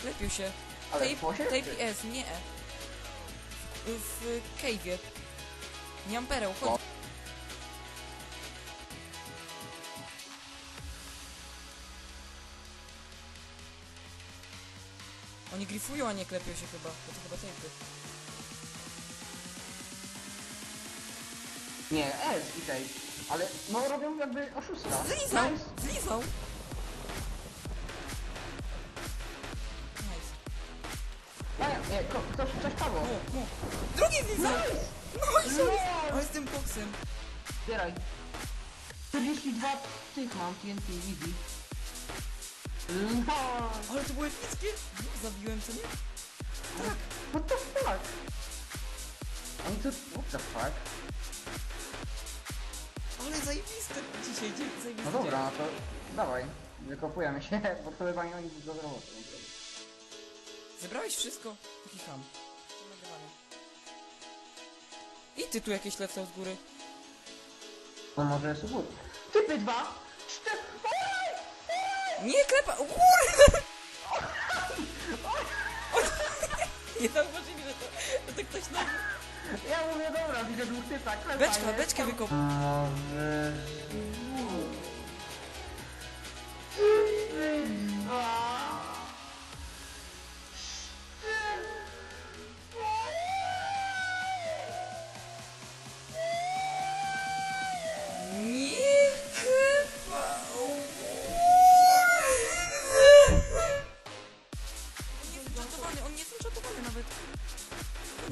Gdzie na dole? Lepił się. Ale Tape, w posie, tape S, nie E. W, w cave'ie. Nie mam pereł, chodź. No. Oni grifują, a nie klepią się chyba. Bo to chyba tape'y. Nie, S i tej. Ale no robią jakby oszustka. Zlizał! Nice. Zlizał! Nie, ko, ktoś, coś padło. Drugi zlizał! Nice! Nice! No. Ale z tym koksem. Zbieraj. 42 tych mam, TNT, easy. No. Ale to było epickie! Zabiłem, co nie? Tak. What the fuck? Oni tu... What the fuck? Ale zajebiste dzisiaj, dzień, zajebiste. No dobra, no to dawaj. Wykopujemy się, bo to chyba nie ma nic do roboty. Zebrałeś wszystko? Taki ham. I ty tu jakieś lecą z góry. To może jest ubór. Typy dwa! Cztery... Nie klepa! O kurde! Nie zauważyli, że to, że to ktoś na... Ja mówię, dobra, widzę dwóch typa, klepa, Beczka, nie? beczkę wykop. Może...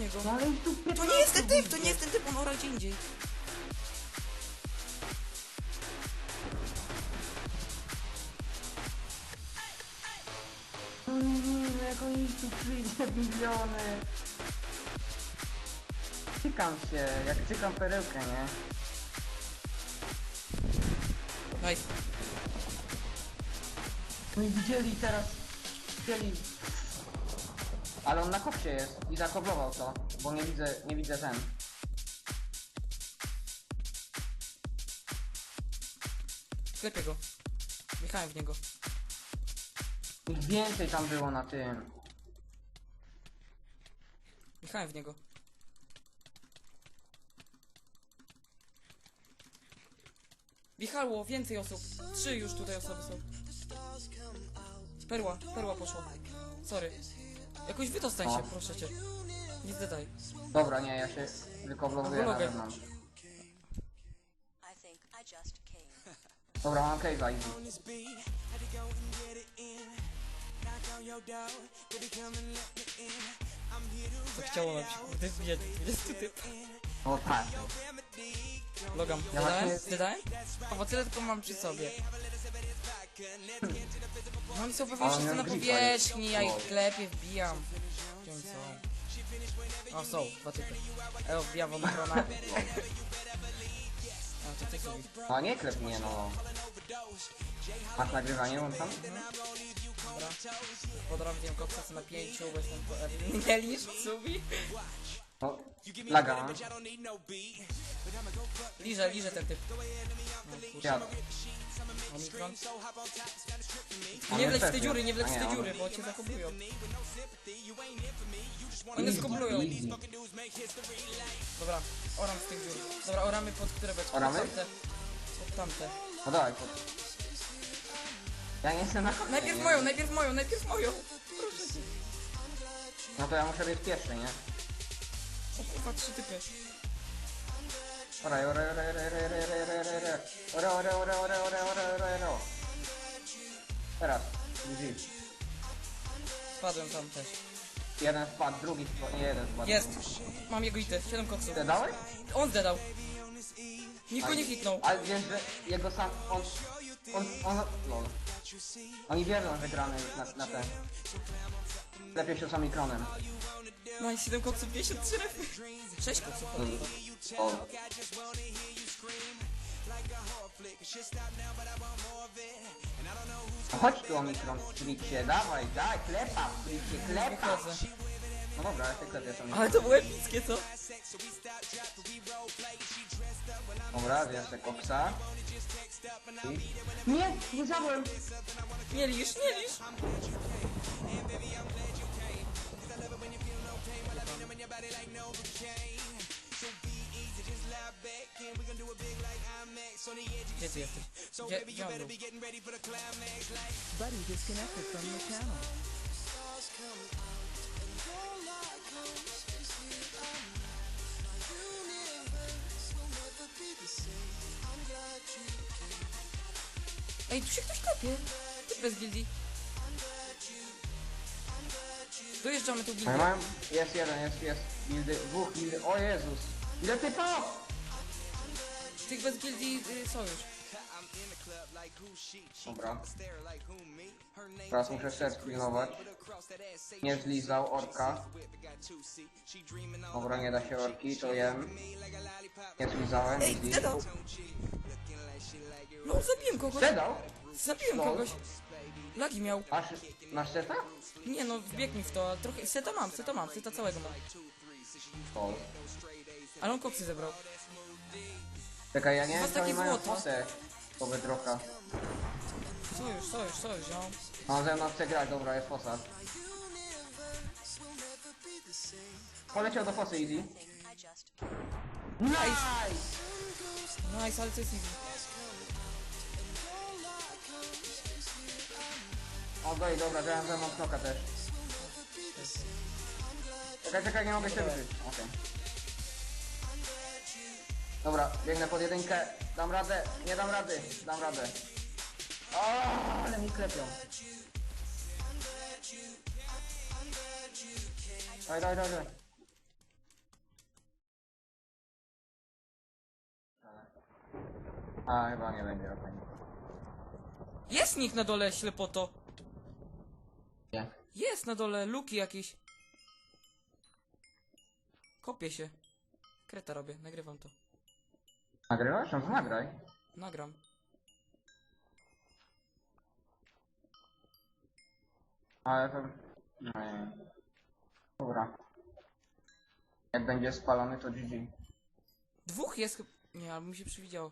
niego. No ale tu To nie jest ten typ, to nie jest ten typ, on ora gdzie indziej. No nie wiem, jak oni tu przyjdzie miliony. Cykam się, jak cykam perełkę, nie? Nice. No i widzieli teraz, chcieli... Ale on na kopcie jest i zakoblował to, bo nie widzę, nie widzę ten. Klepię go. Wjechałem w niego. Ich więcej tam było na tym. Wjechałem w niego. Wjechało więcej osób. Trzy już tutaj osoby są. Perła, perła poszła. Sorry. Jakoś wydostań się, proszę cię. Nie daj. Dobra, nie, ja się wykoblowuję na zewnątrz. Dobra, mam cave'a i chciało nam się kurde typ. O tak. Logam, Ja ty właśnie- dałem? Ty dałem? Tylko mam przy sobie. No oni są pewnie wszyscy na powierzchni, ja ich klepię, wbijam. Oni są? O, są, dwa typy. Eo, wbijam wam obrona. A, to ty sobie. No nie klep mnie, no. Masz nagrywanie, on tam? Dobra. Podrobię koksa na pięciu, bo jestem po... Nie licz, subi. No, laga mam. Liżę, liżę ten typ. No. Ja. Omikron. On Nie wleć w te pewny. dziury, nie wleć A w nie, te on- dziury, bo cię zakoblują. One easy. Dobra, oram z tych dziur. Dobra, oramy pod które beczki? Oramy? Pod tamte. Pod tamte. No dawaj, pod... Ja nie jestem na Najpierw moją, najpierw moją, najpierw moją. Proszę cię. No to ja muszę być pierwszy, nie? Kurwa, trzy typy. Oraj, oraj, oraj, oraj, oraj, oraj, oraj, oraj, oraj. Ora, ora, ora, ora, ora, ora, ora, ora. Teraz, easy. Spadłem tam też. Jeden spadł, drugi spadł, nie jeden spadł. Jest. Mam jego ity, 7 koksów. Ty dałeś? On zdedał. Nikt go nie hitnął. Ale wiesz, że jego sam, on, on, on, lol. Oni wiedzą, że gramy na, na ten. Lepiej się z omikronem. No i 7 koksów, 53 refy. 6 koksów. O. No chodź tu omikron, Striksie, dawaj, daj, klepa, Striksie, klepa. Wychodzę. No dobra, ja tylko wiesz, on Ale to było epickie, co? Dobra, bierz koksa. I... Nie, nie zabrałem. Nie lisz, nie lisz. Spin them in your body like Novocaine. So be easy, just lie back and we gonna do big like IMAX on the edge. So baby, you better be getting ready for the climax. Like Buddy disconnected from the channel. Bez. Dojeżdżamy tu i gildię. mam... Jest jeden, jest, jest. Gildy, dwóch gildy. O Jezus. Ile typa? Tych bez gildii y, sojusz. Dobra. Teraz muszę serc pilnować. Nie zlizał orka. Dobra, nie da się orki, to jem. Nie zlizałem, Ej, zdedał! No, zabiłem kogoś. Zdedał? Zabiłem No. kogoś. Lagi miał. Masz, masz seta? Nie no, wbiegł mi w to, ale trochę... Seta mam, seta mam, seta całego mam. O. Ale on koksy zebrał. Czekaj, ja nie Masz wiem, co takie oni mają złoto. fosę. Po bedroka. Sojusz, sojusz, sojusz, no. On ze mną chce grać, dobra, jest fosa. Poleciał do fosy, easy. Nice! Nice, ale to jest easy. Okej, dobra, grałem ze mną knoka też. Czekaj, czekaj, nie mogę się ruszyć. Okej. Dobra, biegnę pod jedynkę. Dam radę, nie dam rady, dam radę. O, ale mi klepią. Daj, daj, daj, daj. A, chyba nie będzie, okej. Jest nikt na dole, ślepoto. Nie. Jest na dole, luki jakieś. Kopię się. Kreta robię, nagrywam to. Nagrywasz? No to nagraj. Nagram. Ale to... No nie. Dobra. Jak będzie spalony, to GG. Dwóch jest chyb- Nie, albo mi się przewidziało.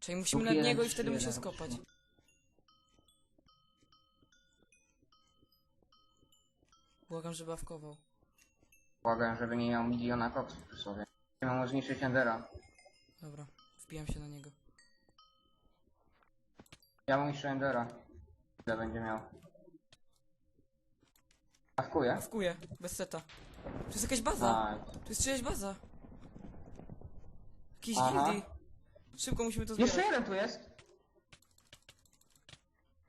Czyli musimy nad jeden, niego i trzy, wtedy muszę jeden. skopać. Błagam, żeby awkował. Błagam, żeby nie miał miliona koksów przy sobie. Nie mam zniszczyć Endera. Dobra, wbijam się na niego. Ja mu niszczę Endera. Ile będzie miał? Awkuję? Awkuję, bez seta. Tu jest jakaś baza. Tak. Tu jest czyjaś baza. Jakiejś Aha. gildii. Szybko musimy to zbierać. Jeszcze jeden tu jest!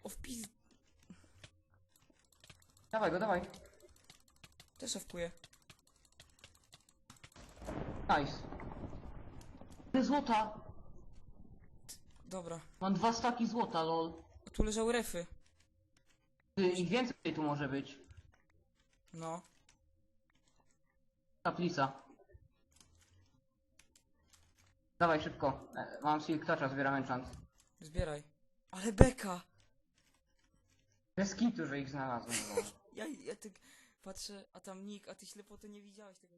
O wpis... Dawaj go, dawaj. Też awkuję. Nice. Ty złota! Dobra. Mam dwa staki złota, lol. A tu leżały refy. Ty, I więcej tu może być. No. Kaplica. Dawaj szybko. E, Mam silk toucha, zbieram enchant. Zbieraj. Ale beka! Bez kitu, że ich znalazłem. no. Ja, ja tak patrzę, a tam nick, a ty ślepo to nie widziałeś tego.